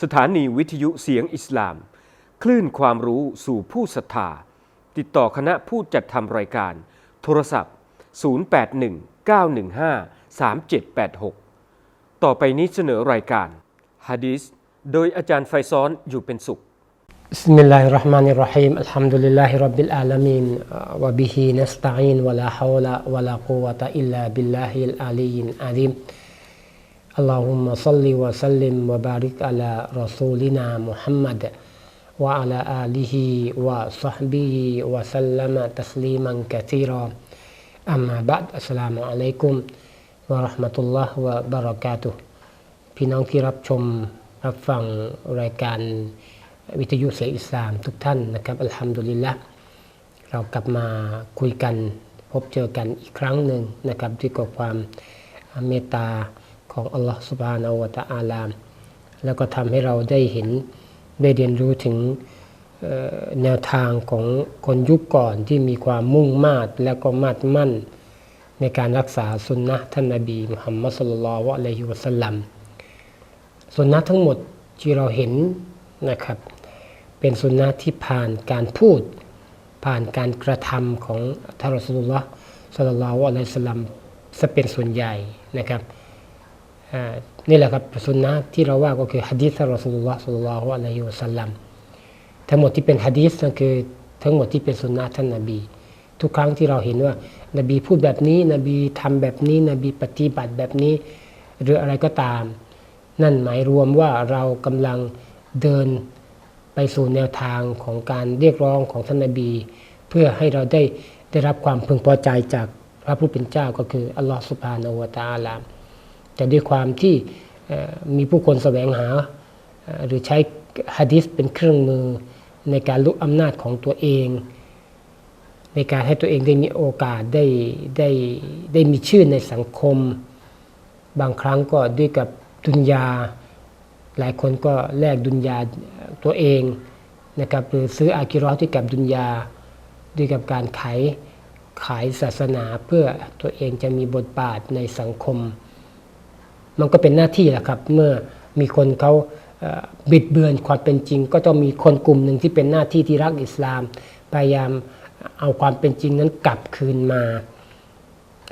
สถานีวิทยุเสียงอิสลาม คลื่นความรู้สู่ผู้ศรัทธา ติดต่อคณะผู้จัดทำรายการ โทรศัพท์ 0819153786 ต่อไปนี้เสนอรายการฮะดีษโดยอาจารย์ไฟซ้อนอยู่เป็นสุข بسم الله الرحمن الرحيم الحمد لله رب العالمين وبه نستعين ولا حول ولا قوة إلا بالله العلي العظيم اللهم صل وسلم وبارك على رسولنا محمد وعلى آله وصحبه وسلم تسليما كثيرا أما بعد السلام عليكم ورحمة الله وبركاته พี่น้องที่รับชมรับฟังรายการวิทยุเสียงอิสลามทุกท่านนะครับอัลฮัมดุลิลละเรากลับมาคุยกันพบเจอกันอีกครั้งหนึ่งนะครับด้วยกับความเมตตา ของอัลลอฮฺสุบานาวะตะอาลาแล้วก็ทำให้เราได้เห็นได้เรียนรู้ถึงแนวทางของคนยุคก่อนที่มีความมุ่งมา่แล้วก็มาดมั่น ในการรักษาสุนนะท่านนาบีมุฮัมมัดสุลลัลวะลัยฮิวะสัลลัมสุนนะทั้งหมดที่เราเห็นนะครับ เป็นสุนนะที่ผ่านการพูด ผ่านการกระทำของท่านรสูลุลลอฮ์สัลลัลลอฮุอะลัยฮิสลัมจะเป็นส่วนใหญ่นะครับ นี่แหละครับสุนนะที่เราว่าก็คือฮะดีษรอสุลลอฮ์สัลลัลลอฮุอะลัยฮิวสัลลัมทั้งหมดที่เป็นฮะดีษนั่นคือทั้งหมดที่เป็นสุนนะท่านนบี ทุกครั้งที่เราเห็นว่า นบีพูดแบบนี้ นบีทำแบบนี้ นบีปฏิบัติแบบนี้ หรืออะไรก็ตาม นั่นหมายรวมว่าเรากำลังเดินไปสู่แนวทางของการเรียกร้องของท่านนบี เพื่อให้เราได้ได้รับความพึงพอใจจากพระผู้เป็นเจ้าก็คืออัลลอฮฺสุบฮานาวะตาลา แต่ด้วยความที่มีผู้คนแสวงหา หรือใช้ฮะดิษเป็นเครื่องมือในการลุกอำนาจของตัวเอง ในการให้ตัวเองได้มีโอกาสได้ได้ได้มีชื่อในสังคม บางครั้งก็ด้วยกับดุนยา หลายคนก็แลกดุนยาตัวเองนะครับหรือซื้ออากิรอที่กับดุนยาด้วยกับการขายขายศาสนาเพื่อตัวเองจะมีบทบาทในสังคม มันก็เป็นหน้าที่แหละครับ เมื่อมีคนเขาบิดเบือนความเป็นจริง ก็ต้องมีคนกลุ่มหนึ่งที่เป็นหน้าที่ที่รักอิสลาม พยายามเอาความเป็นจริงนั้นกลับคืนมา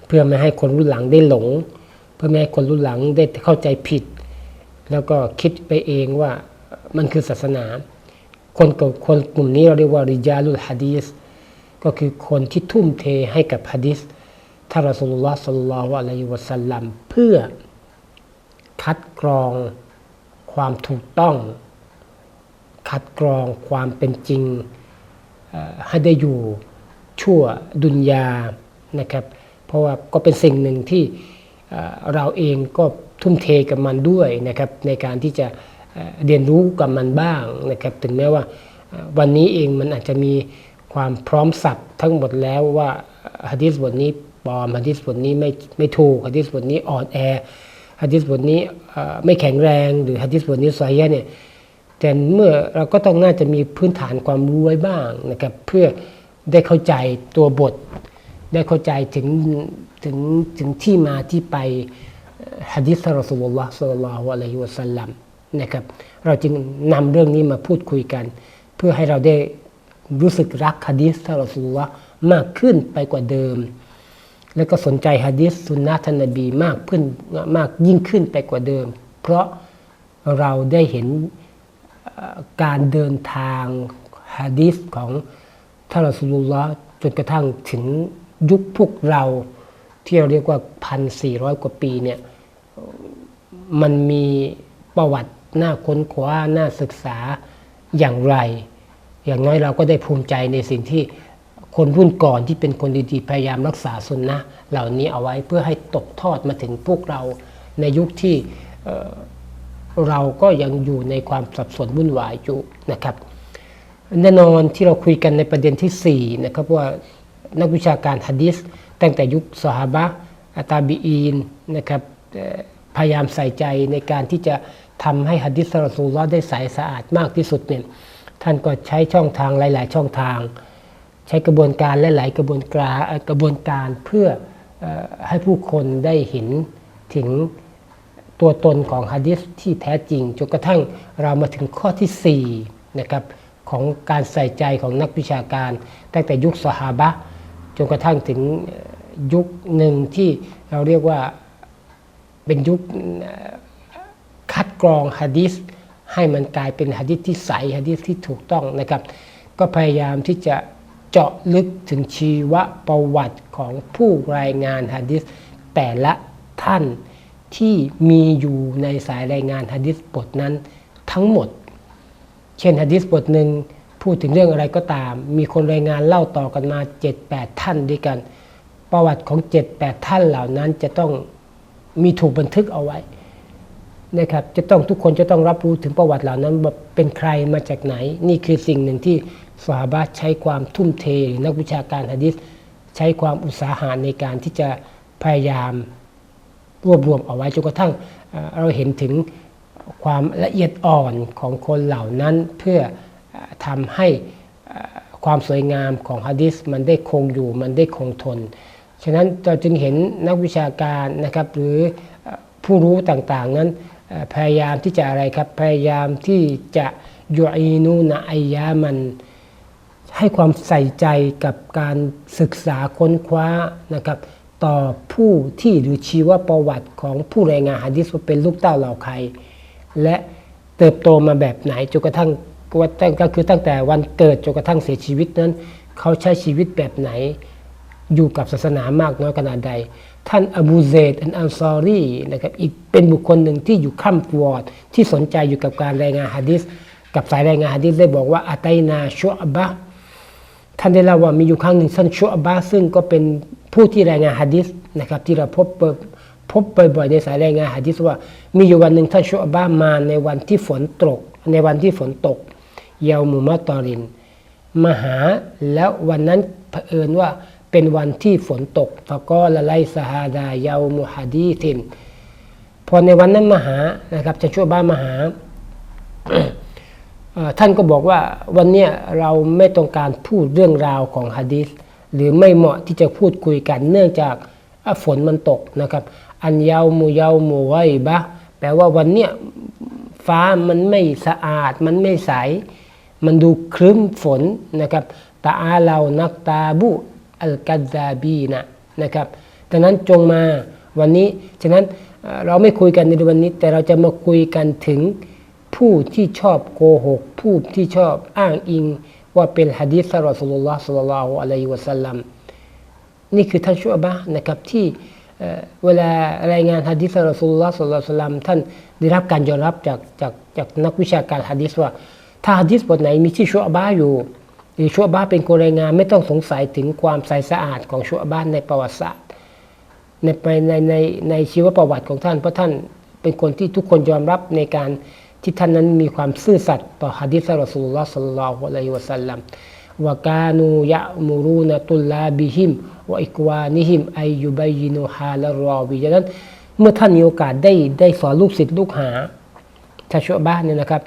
เพื่อไม่ให้คนรุ่นหลังได้หลง เพื่อไม่ให้คนรุ่นหลังได้เข้าใจผิด แล้วก็คิดไปเองว่ามันคือศาสนา คนกับคนกลุ่มนี้เราเรียกว่าริยาลุลฮะดีสก็คือคนที่ทุ่มเทให้กับฮะดีสท่านรอสุลลอฮ์สัลลัลลอฮุอะลัยฮิวะสัลลัมเพื่อ คัดกรองความถูกต้อง คัดกรองความเป็นจริงให้ได้อยู่ชั่วดุนยานะครับ เพราะว่าก็เป็นสิ่งหนึ่งที่เราเองก็ทุ่มเทกับมันด้วยนะครับ ในการที่จะเรียนรู้กับมันบ้างนะครับ ถึงแม้ว่าวันนี้เองมันอาจจะมีความพร้อมสับทั้งหมดแล้วว่าฮะดิษบทนี้ปลอมฮะดิษบทนี้ไม่ไม่ถูกฮะดิษบทนี้อ่อนแอ ฮะดิษบทนี้ไม่แข็งแรงหรือฮะดิษบทนี้สายะเนี่ยแต่เมื่อเราก็ต้องน่าจะมีพื้นฐานความรู้ไว้บ้างนะครับเพื่อได้เข้าใจตัวบท ได้เข้าใจถึงถึงถึงที่มาที่ไปฮะดิษรอสูลุลลอฮ์สัลลัลลอฮุอะลัยฮิวะสัลลัมนะครับเราจึงนำเรื่องนี้มาพูดคุยกัน เพื่อให้เราได้รู้สึกรักฮะดิษรอสูลละมากขึ้นไปกว่าเดิม แล้วก็สนใจฮะดิษสุนนะท่านนบีมากขึ้นมากยิ่งขึ้นไปกว่าเดิม เพราะเราได้เห็นการเดินทางฮะดิษของท่านรอสูลุลละจนกระทั่งถึงยุคพวกเราที่เราเรียกว่าพันสี่ร้อยกว่าปีเนี่ยมันมีประวัติน่าค้นคว้าน่าศึกษาอย่างไร อย่างน้อยเราก็ได้ภูมิใจในสิ่งที่ คนรุ่นก่อนที่เป็นคนดีๆ พยายามรักษาสุนนะเหล่านี้เอาไว้เพื่อให้ตกทอดมาถึงพวกเราในยุคที่เราก็ยังอยู่ในความสับสนวุ่นวายอยู่นะครับแน่นอนที่เราคุยกันในประเด็นที่4นะครับว่านักวิชาการฮะดิษตั้งแต่ยุคสหบะอัตาบีอีนนะครับพยายามใส่ใจในการที่จะทำให้ฮัดดิสรอสูลได้ใสสะอาดมากที่สุดเนี่ยท่านก็ใช้ช่องทางหลาย ๆ ช่องทาง ใช้กระบวนการหลายกระบวนการกระบวนการเพื่อให้ผู้คนได้เห็นถึงตัวตนของฮะดิษที่แท้จริงจนกระทั่งเรามาถึงข้อที่4นะครับของการใส่ใจของนักวิชาการ ตั้งแต่ยุคสหาบะจนกระทั่งถึงยุคหนึ่งที่เราเรียกว่าเป็นยุคคัดกรองฮะดิษให้มันกลายเป็นฮะดิษที่ใสฮะดิษที่ถูกต้องนะครับ ก็พยายามที่จะ เจาะลึกถึงชีวประวัติของผู้รายงานฮะดิษแต่ละท่านที่มีอยู่ในสายรายงานฮะดิษบทนั้นทั้งหมด เช่นฮะดิษบทหนึ่งพูดถึงเรื่องอะไรก็ตาม มีคนรายงานเล่าต่อกันมา 7-8 ท่านด้วยกัน ประวัติของ 7-8 ท่านเหล่านั้นจะต้องมีถูกบันทึกเอาไว้ นะครับจะต้องทุกคนจะต้องรับรู้ถึงประวัติเหล่านั้นว่าเป็นใครมาจากไหน นี่คือสิ่งหนึ่งที่สหบาใช้ความทุ่มเทหรือนักวิชาการฮะดิษใช้ความอุตสาหะในการที่จะพยายามรวบรวมเอาไว้จนกระทั่งเราเห็นถึงความละเอียดอ่อนของคนเหล่านั้นเพื่อทำให้ความสวยงามของฮะดิษมันได้คงอยู่มันได้คงทน ฉะนั้นเราจึงเห็นนักวิชาการนะครับหรือผู้รู้ต่างๆนั้น พยายามที่จะอะไรครับ พยายามที่จะยูอีนูนะอายามัน ให้ความใส่ใจกับการศึกษาค้นคว้านะครับ ต่อผู้ที่หรือชีวประวัติของผู้รายงานหะดีษว่าเป็นลูกเต้าเหล่าใคร และเติบโตมาแบบไหนจนกระทั่งว่าตั้งก็คือตั้งแต่วันเกิดจนกระทั่งเสียชีวิตนั้น เขาใช้ชีวิตแบบไหน อยู่กับศาสนามากน้อยขนาดใด ท่านอบูเซดอันอันซอรีนะครับอีกเป็นบุคคลหนึ่งที่อยู่ข้ามวอร์ดที่สนใจอยู่กับการรายงานฮะดิษกับสายรายงานฮะดิษได้บอกว่าอาตัยนาชุอบะท่านได้เล่าว่ามีอยู่ครั้งหนึ่งท่านชุอบาซึ่งก็เป็นผู้ที่รายงานฮะดิษนะครับที่เราพบพบบ่อยๆในสายรายงานฮะดิษว่า มีอยู่วันหนึ่งท่านชุอบามาในวันที่ฝนตก ในวันที่ฝนตกเยาวมุมาตอรินมาหาแล้ววันนั้นเผอิญว่า เป็นวันที่ฝนตกฟะกอละไลสฮาดาเยาวมุฮัดีทินพอในวันนั้นมหานะครับท่านชุอบามหา ท่านก็บอกว่าวันเนี้ยเราไม่ต้องการพูดเรื่องราวของฮะดีษหรือไม่เหมาะที่จะพูดคุยกันเนื่องจากฝนมันตกนะครับ อันยาวมูยาวมูไวบะแปลว่าวันเนี้ยฟ้ามันไม่สะอาด มันไม่ใส มันดูครึ้มฝนนะครับตาอาเรานักตาบุ อัลกัซาบีนะนะครับดังนั้นจงมาวันนี้ ฉะนั้นเราไม่คุยกันในวันนี้ แต่เราจะมาคุยกันถึงผู้ที่ชอบโกหก ผู้ที่ชอบอ้างอิง ว่าเป็นฮะดีษรอสุลลอฮ์สัลลัลลอฮุอะลัยฮิวะสัลลัมนี่คือท่านชุอบะนะครับที่เวลารายงานฮะดีษรอสุลลอฮ์สัลลัลลอฮุอะลัยฮิวะสัลลัมท่านได้รับการยอมรับจากจากจากนักวิชาการฮะดีษว่า ถ้าฮะดีษบทไหนมีที่ชุอบะอยู่ อชุอบะห์เป็นคนรายงานไม่ต้องสงสัยถึงความใสสะอาดของชุอบะห์ในประวัติศาสตร์ในในในในในชีวประวัติของท่าน เพราะท่านเป็นคนที่ทุกคนยอมรับในการที่ท่านนั้นมีความซื่อสัตย์ต่อฮะดีษรอสูลลลอฮ์สัลลัลลอฮุอะลัยฮิวะสัลลัมวกานูยะมูรูนตุลลาบิฮิมวอิกวานิฮิมไอยยุบัยนูฮาลรอวีดังนั้น เมื่อท่านมีโอกาสได้ได้สอนลูกศิษย์ลูกหาชาชวบ้านเนี่ยนะครับ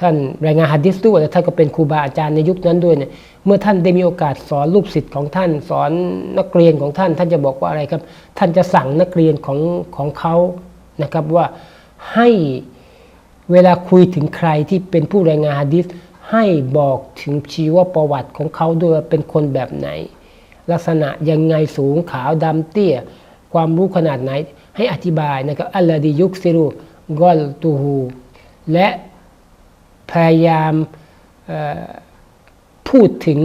ท่านรายงานฮะดิษด้วยและท่านก็เป็นครูบาอาจารย์ในยุคนั้นด้วยเนี่ยเมื่อท่านได้มีโอกาสสอนลูกศิษย์ของท่าน สอนนักเรียนของท่าน ท่านจะบอกว่าอะไรครับ ท่านจะสั่งนักเรียนของของเขานะครับว่าให้เวลาคุยถึงใครที่เป็นผู้รายงานฮะดิษให้บอกถึงชีวประวัติของเขาด้วยว่าเป็นคนแบบไหน ลักษณะยังไงสูงขาวดำเตี้ย ความรู้ขนาดไหน ให้อธิบายนะครับอัลลอดียุกซิรุกอลตูฮูและ พยายามพูดถึง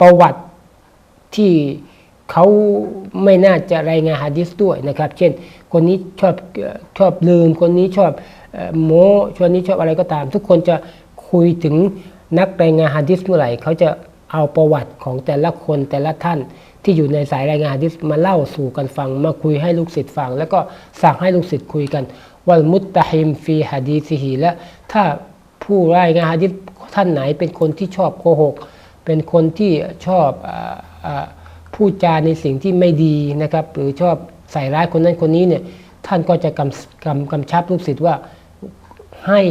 ประวัติที่เขาไม่น่าจะรายงานฮะดิษด้วยนะครับ เช่น คนนี้ชอบชอบลืม คนนี้ชอบโม้คนนี้ชอบอะไรก็ตาม ทุกคนจะคุยถึงนักรายงานฮะดิษเมื่อไหร่เขาจะเอาประวัติของแต่ละคนแต่ละท่าน ที่อยู่ในสายรายงานฮะดิษมาเล่าสู่กันฟัง มาคุยให้ลูกศิษย์ฟัง แล้วก็สั่งให้ลูกศิษย์คุยกันวัลมุตตะฮิมฟีฮะดีซิฮีและถ้าผู้รายงานฮะดิษท่านไหนเป็นคนที่ชอบโกหก เป็นคนที่ชอบออพูดจาในสิ่งที่ไม่ดีนะครับ หรือชอบใส่ร้ายคนนั้นคนนี้เนี่ยท่านก็จะกำกำกำชับลูกศิษย์ว่าให้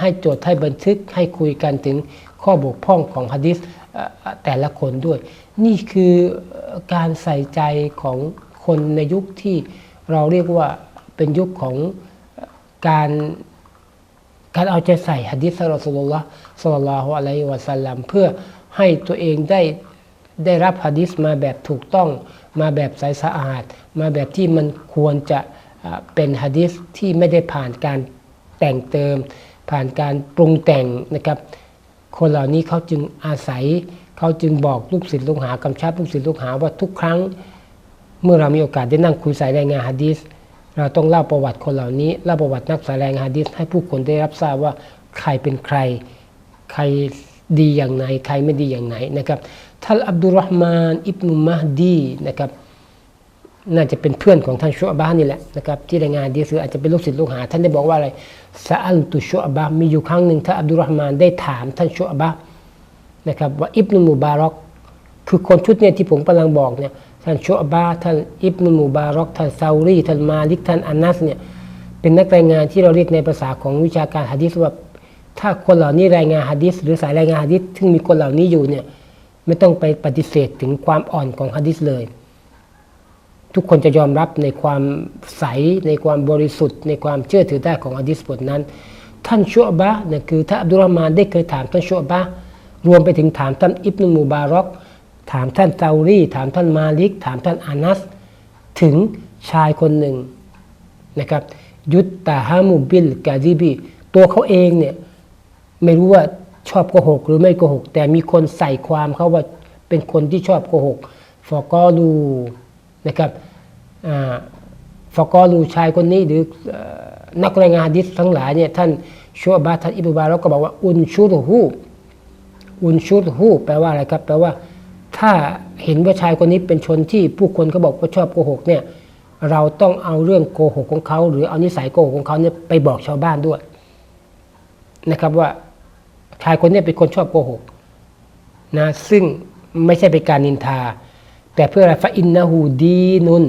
ให้จดให้บันทึกให้คุยกันถึงข้อบกพร่องของฮะดิษแต่ละคนด้วย นี่คือการใส่ใจของคนในยุคที่เราเรียกว่าเป็นยุคของการการเอาใจใส่หะดีษรอสุลลอฮ์สัลลัลอฮุอะลัยฮิวะสัลลัมเพื่อให้ตัวเองได้ได้รับหะดีษมาแบบถูกต้อง มาแบบใสสะอาด มาแบบที่มันควรจะเป็นหะดีษที่ไม่ได้ผ่านการแต่งเติม ผ่านการปรุงแต่งนะครับ คนเหล่านี้เขาจึงอาศัย เขาจึงบอกลูกศิษย์ลูกหากำชับลูกศิษย์ลูกหาว่าทุกครั้ง เมื่อเรามีโอกาสได้นั่งคุยสายรายงานฮะดีษเราต้องเล่าประวัติคนเหล่านี้เล่าประวัตินักสายรายงานฮะดีษให้ผู้คนได้รับทราบว่าใครเป็นใคร ใครดีอย่างไหนใครไม่ดีอย่างไหนนะครับท่านอับดุลรอฮ์มานอิบนุมะดีนะครับน่าจะเป็นเพื่อนของท่านชุอบานี่แหละนะครับที่รายงานดีสืออาจจะเป็นลูกศิษย์ลูกหา ท่านได้บอกว่าอะไรซาอัลตุชุอบามีอยู่ครั้งหนึ่งท่านอับดุลรอฮ์มานได้ถามท่านชุอบา นะครับว่าอิบนุมุบารอกคือคนชุดเนี่ยที่ผมกำลังบอกเนี่ยท่านชุอบาท่านอิบนุมุบารอกท่านซาอุรีท่านมาลิกท่านอานัสเนี่ยเป็นนักรายงานที่เราเรียกในภาษาของวิชาการฮะดิษว่าถ้าคนเหล่านี้รายงานฮะดิษหรือสายรายงานฮะดิษซึ่งมีคนเหล่านี้อยู่เนี่ยไม่ต้องไปปฏิเสธถึงความอ่อนของฮะดิษเลย ทุกคนจะยอมรับในความใสในความบริสุทธิ์ ในความเชื่อถือได้ของอะดิษบทนั้น ท่านชัวบะเนี่ยคือท่านอับดุลรอฮ์มานได้เคยถามท่านชัวบะ รวมไปถึงถามท่านอิบนุมูบารอก ถามท่านซาอุรีถามท่านมาลิก ถามท่านอานัส ถึงชายคนหนึ่งนะครับยุตตาฮามูบิลกาซิบีตัวเขาเองเนี่ยไม่รู้ว่าชอบโกหกหรือไม่โกหก แต่มีคนใส่ความเขาว่าเป็นคนที่ชอบโกหกฟอกอลูนะครับฟอกอลูชายคนนี้หรืออนักรายงานฮะดิษทั้งหลายเนี่ยท่านชัวบาท่านอิบนุบาเราก็บอกว่าอุนชุรฮู อุนชุรฮูแปลว่าอะไรครับ แปลว่า ถ้าเห็นว่าชายคนนี้เป็นชนที่ผู้คนเขาบอกว่าชอบโกหกเนี่ยเราต้องเอาเรื่องโกหกของเขา หรือเอานิสัยโกหกของเขาเนี่ยไปบอกชาวบ้านด้วยนะครับว่าชายคนนี้เป็นคนชอบโกหกนะซึ่งไม่ใช่เป็นการนินทา แต่เพื่ออะไรฟาอินนาหูดีนุน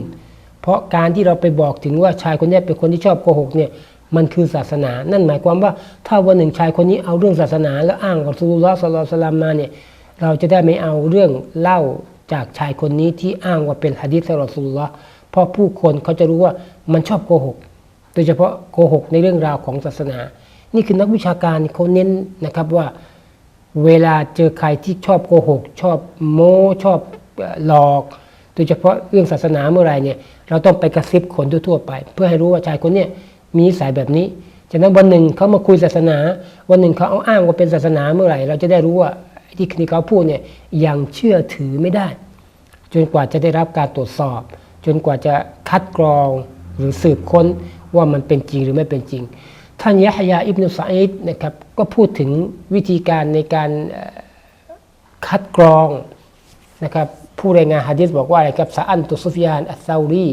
เพราะการที่เราไปบอกถึงว่าชายคนนี้เป็นคนที่ชอบโกหกเนี่ย มันคือศาสนา นั่นหมายความว่าถ้าวันหนึ่งชายคนนี้เอาเรื่องศาสนา แล้วอ้างกับสุลลอฮ์สลลัลสลามมาเนี่ยเราจะได้ไม่เอาเรื่องเล่าจากชายคนนี้ที่อ้างว่าเป็นฮะดิษสลอสุลลอฮ์เพราะผู้คนเขาจะรู้ว่ามันชอบโกหก โดยเฉพาะโกหกในเรื่องราวของศาสนา นี่คือนักวิชาการเขาเน้นนะครับว่าเวลาเจอใครที่ชอบโกหก ชอบโม้ชอบหลอกโดยเฉพาะเรื่องศาสนาเมื่อไรเนี่ยเราต้องไปกระซิบคนทั่วๆไป เพื่อให้รู้ว่าชายคนเนี้ย มีนิสัยแบบนี้จากนั้นวันหนึ่งเขามาคุยศาสนา วันหนึ่งเขาเอาอ้างว่าเป็นศาสนาเมื่อไหร่ เราจะได้รู้ว่าที่ที่เขาพูดเนี่ยยังเชื่อถือไม่ได้ จนกว่าจะได้รับการตรวจสอบ จนกว่าจะคัดกรองหรือสืบค้นว่ามันเป็นจริงหรือไม่เป็นจริง ท่านยะฮยาอิบนุสัยดนะครับก็พูดถึงวิธีการในการคัดกรองนะครับผู้รายงานฮะดิษบอกว่าอะไรครับซาอันตุซุฟยานอัสซาอุรี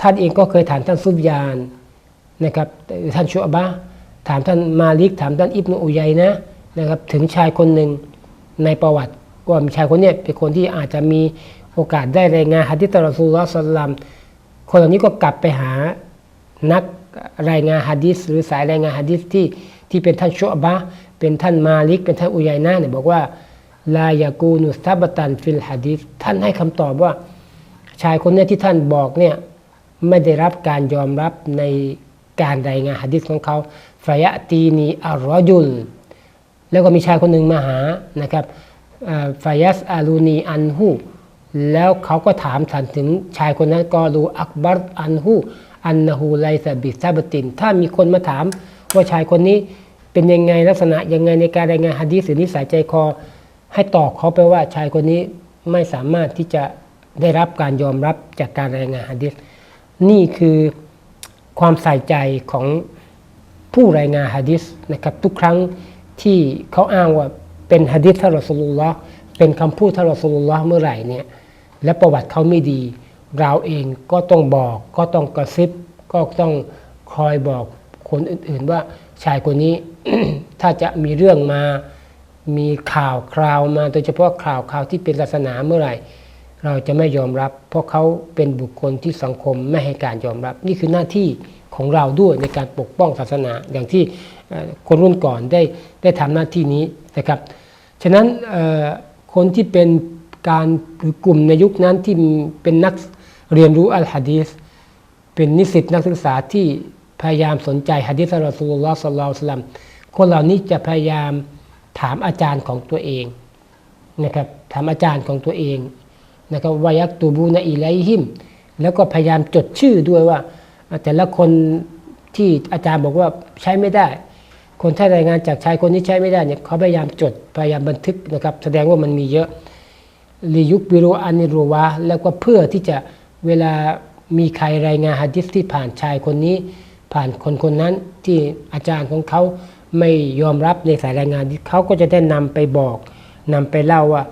ท่านเองก็เคยถามท่านซุฟยาน นะครับท่านชุอบะถามท่านมาลิกถามท่านอิบนุอุยัยนะนะครับถึงชายคนหนึ่งในประวัติว่าชายคนนี้เป็นคนที่อาจจะมีโอกาสได้รายงานฮะดิษตรอซูลสลลัมคนเหล่านี้ก็กลับไปหานักรายงานฮะดิษหรือสายรายงานฮะดิษที่ที่เป็นท่านชุอบะเป็นท่านมาลิก เป็นท่านอุยัยนะเนี่ยบอกว่าลายากูนุสตับตันฟิลฮะดิษท่านให้คำตอบว่า ชายคนนี้ที่ท่านบอกเนี่ยไม่ได้รับการยอมรับใน การรายงานหะดิษของเขาฟยะตีนีอัลรอจุล แล้วก็มีชายคนหนึ่งมาหานะครับฟยัสอาลูนีอันฮูแล้วเขาก็ถามฉันถึงชายคนนั้นก็รู้อักบัรอันฮูอันนหูไลซาบิซาบติน ถ้ามีคนมาถามว่าชายคนนี้เป็นยังไงลักษณะยังไงในการรายงานหะดีษหรือนิสัยใจคอ ให้ตอบเขาไปว่าชายคนนี้ไม่สามารถที่จะได้รับการยอมรับจากการรายงานหะดีษนี่คือ ความใส่ใจของผู้รายงานหะดีษนะครับทุกครั้งที่เขาอ้างว่าเป็นหะดีษท่านรอสูลุลลอฮ์เป็นคำพูดท่านรอสูลุลลอฮ์เมื่อไหร่เนี่ยและประวัติเขาไม่ดี เราเองก็ต้องบอกก็ต้องกระซิบก็ต้องคอยบอกคนอื่นๆว่าชายคนนี้ถ้าจะมีเรื่องมามีข่าวคราวมาโดยเฉพาะข่าวข่าวที่เป็นศาสนาเมื่อไหร่ เราจะไม่ยอมรับ เพราะเขาเป็นบุคคลที่สังคมไม่ให้การยอมรับ นี่คือหน้าที่ของเราด้วยในการปกป้องศาสนาอย่างที่คนรุ่นก่อนได้ได้ทำหน้าที่นี้นะครับ ฉะนั้นคนที่เป็นการหรือกลุ่มในยุคนั้นที่เป็นนักเรียนรู้อัลฮะดีษเป็นนิสิตนักศึกษาที่พยายามสนใจฮะดิษรอสูลลอฮ์สัลลัลลอฮุอะลัยฮิวะซัลลัมคนเหล่านี้จะพยายามถามอาจารย์ของตัวเองนะครับถามอาจารย์ของตัวเอง นะครับวายักตูบูนอิไลฮิมแล้วก็พยายามจดชื่อด้วยว่า แต่ละคนที่อาจารย์บอกว่าใช้ไม่ได้ คนที่รายงานจากชายคนนี้ใช้ไม่ได้เนี่ยเขาพยายามจดพยายามบันทึกนะครับ แสดงว่ามันมีเยอะลียุกบิโรอานิโรวะแล้วก็เพื่อที่จะเวลามีใครรายงานฮะดิษที่ผ่านชายคนนี้ ผ่านคนคนนั้นที่อาจารย์ของเขาไม่ยอมรับในสายรายงานเขาก็จะได้นำไปบอกนำไปเล่าว่า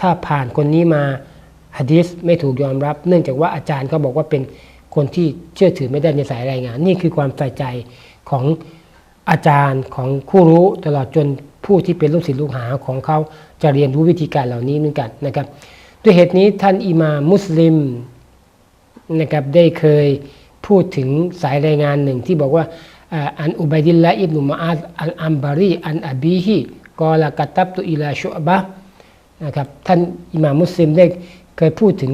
ถ้าผ่านคนนี้มา ฮะดิษไม่ถูกยอมรับ เนื่องจากว่าอาจารย์เขาบอกว่าเป็นคนที่เชื่อถือไม่ได้ในสายรายงาน นี่คือความใส่ใจของอาจารย์ของผู้รู้ตลอดจนผู้ที่เป็นลูกศิษย์ลูกหาของเขาจะเรียนรู้วิธีการเหล่านี้เหมือนกันนะครับ ด้วยเหตุนี้ท่านอิมามุสลิมนะครับได้เคยพูดถึงสายรายงานหนึ่งที่บอกว่าอันอุบัยดิลละอิบนุมาอาซอัลอัมบารีอันอบีฮีกอลากตับตุอิลาชุอบะนะครับท่านอิมามมุสลิมได้ เคยพูดถึง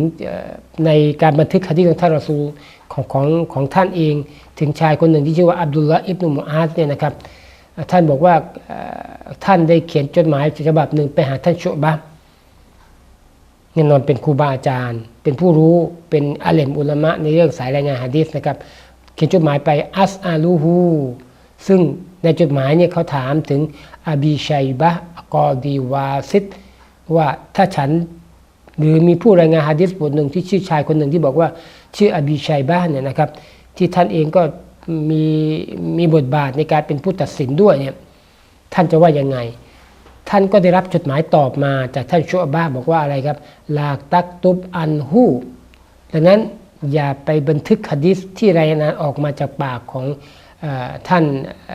ในการบันทึกฮะดีของท่านรอซูลของของของท่านเอง ถึงชายคนหนึ่งที่ชื่อว่าอับดุลละอิบนุมุอาซเนี่ยนะครับ ท่านบอกว่าท่านได้เขียนจดหมายฉบับหนึ่งไปหาท่านชุบะแน่นอนเป็นครูบาอาจารย์ เป็นผู้รู้เป็นอาเลมอุลามะในเรื่องสายรายงานฮะดีษนะครับ เขียนจดหมายไปอัสอาลูฮูซึ่งในจดหมายเนี่ยเขาถามถึงอบีชัยบะกอดีวาซิดว่าถ้าฉัน หรือมีผู้รายงานฮะดีษบทหนึ่งที่ชื่อชายคนหนึ่งที่บอกว่าชื่ออบีชัยบะเนี่ยนะครับ ที่ท่านเองก็มีมีบทบาทในการเป็นผู้ตัดสินด้วยเนี่ยท่านจะว่ายังไง ท่านก็ได้รับจดหมายตอบมาจากท่านชัวบ้าบอกว่าอะไรครับลากตักตุบอันหูดังนั้นอย่าไปบันทึกฮะดิษที่รายงานออกมาจากปากของอท่านอ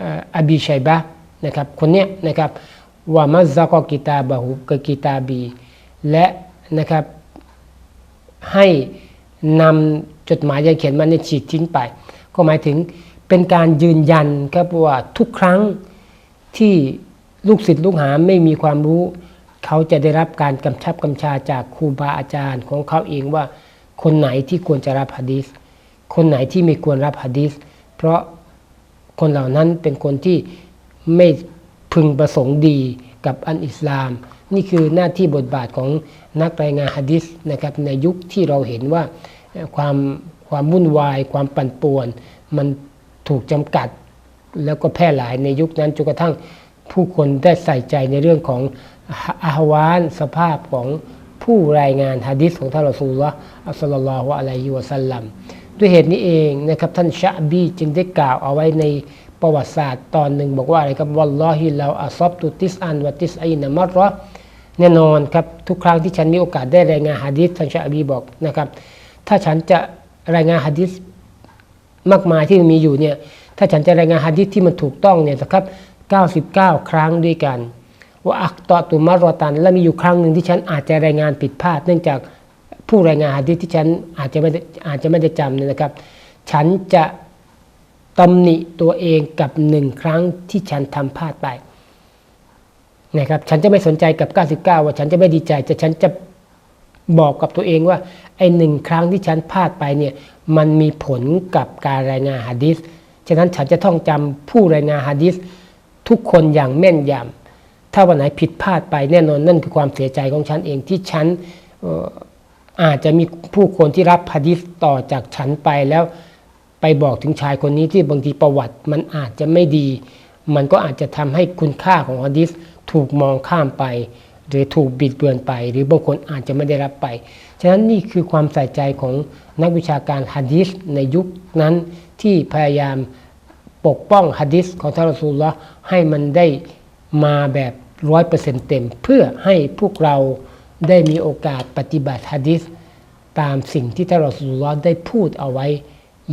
อออบีชัยบะนะครับคนเนี้ยนะครับ ว่ามัซะกอกิตาบะฮูกกิตาบี และนะครับให้นำจดหมายที่เขียนมาในยฉีกทิ้งไป ก็หมายถึงเป็นการยืนยันครับว่าทุกครั้งที่ลูกศิษย์ลูกหาไม่มีความรู้ เขาจะได้รับการกำชับกำชาจากครูบาอาจารย์ของเขาเองว่า คนไหนที่ควรจะรับฮะดีษคนไหนที่ไม่ควรรับฮะดีษเพราะคนเหล่านั้นเป็นคนที่ไม่ พึงประสงค์ดีกับอันอิสลาม นี่คือหน้าที่บทบาทของนักรายงานฮะดีษนะครับในยุคที่เราเห็นว่าความความวุ่นวาย ความปั่นป่วน มันถูกจำกัดแล้วก็แพร่หลายในยุคนั้นจนกระทั่งผู้คนได้ใส่ใจในเรื่องของอาวานสภาพของผู้รายงานฮะดิษของท่านรอซูลลอฮ์อัสลลอฮุอะลัยฮิวะสัลลัมด้วยเหตุนี้เองนะครับท่านชะบีจึงได้กล่าวเอาไว้ใน ประวัติศาสตร์ตอนหนึ่งบอกว่าอะไรครับวัลลอฮิเราอัซอบตุติสอันวะติสไอินมัรรอแน่นอนครับทุกครั้งที่ฉันมีโอกาสได้รายงานฮะดิษท่านชะบีบอกนะครับ ถ้าฉันจะรายงานฮะดิษมากมายที่มีอยู่เนี่ยถ้าฉันจะรายงานฮะดิษที่มันถูกต้องเนี่ยนะครับ 99 ครั้งด้วยกัน ว่าอักตอตุมารอตัน และมีอยู่ครั้งหนึ่งที่ฉันอาจจะรายงานผิดพลาด เนื่องจากผู้รายงานฮะดิษที่ฉันอาจจะไม่อาจจะไม่ได้จำเนี่ยนะครับ ฉันจะ ตำหนิตัวเองกับหนึ่งครั้งที่ฉันทำพลาดไปนะครับฉันจะไม่สนใจกับ 99 ว่าฉันจะไม่ดีใจแต่ฉันจะบอกกับตัวเองว่าไอ้หนึ่งครั้งที่ฉันพลาดไปเนี่ยมันมีผลกับการรายงานฮะดิษฉะนั้นฉันจะท่องจำผู้รายงานฮะดิษทุกคนอย่างแม่นยำถ้าวันไหนผิดพลาดไปแน่นอนนั่นคือความเสียใจของฉันเองที่ฉันอาจจะมีผู้คนที่รับฮะดิษต่อจากฉันไปแล้ว ไปบอกถึงชายคนนี้ที่บางทีประวัติมันอาจจะไม่ดี มันก็อาจจะทำให้คุณค่าของฮะดิษถูกมองข้ามไป หรือถูกบิดเบือนไป หรือบางคนอาจจะไม่ได้รับไป ฉะนั้นนี่คือความใส่ใจของนักวิชาการฮะดิษในยุคนั้นที่พยายามปกป้องฮะดิษของท่านรอซูลลอฮ์ให้มันได้มาแบบร้อยเปอร์เซ็นต์เต็ม เพื่อให้พวกเราได้มีโอกาสปฏิบัติฮะดิษตามสิ่งที่ท่านรอซูลลอฮ์ได้พูดเอาไว้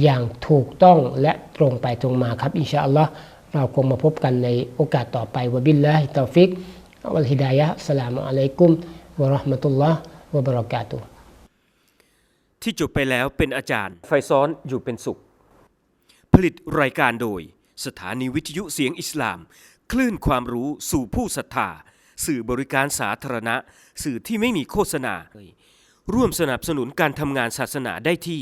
อย่างถูกต้องและตรงไปตรงมาครับ อินชาอัลลอฮ์เราคงมาพบกันในโอกาสต่อไปวะบิลลาฮิตาฟิกวัลฮิดายะห์อัสสลามุอะลัยกุมวะเราะห์มะตุลลอฮ์วะบะเราะกาตุฮ์ที่จบไปแล้วเป็นอาจารย์ ไฟซ้อนอยู่เป็นสุข ผลิตรายการโดย สถานีวิทยุเสียงอิสลาม คลื่นความรู้สู่ผู้ศรัทธา สื่อบริการสาธารณะ สื่อที่ไม่มีโฆษณา ร่วมสนับสนุนการทำงานศาสนาได้ที่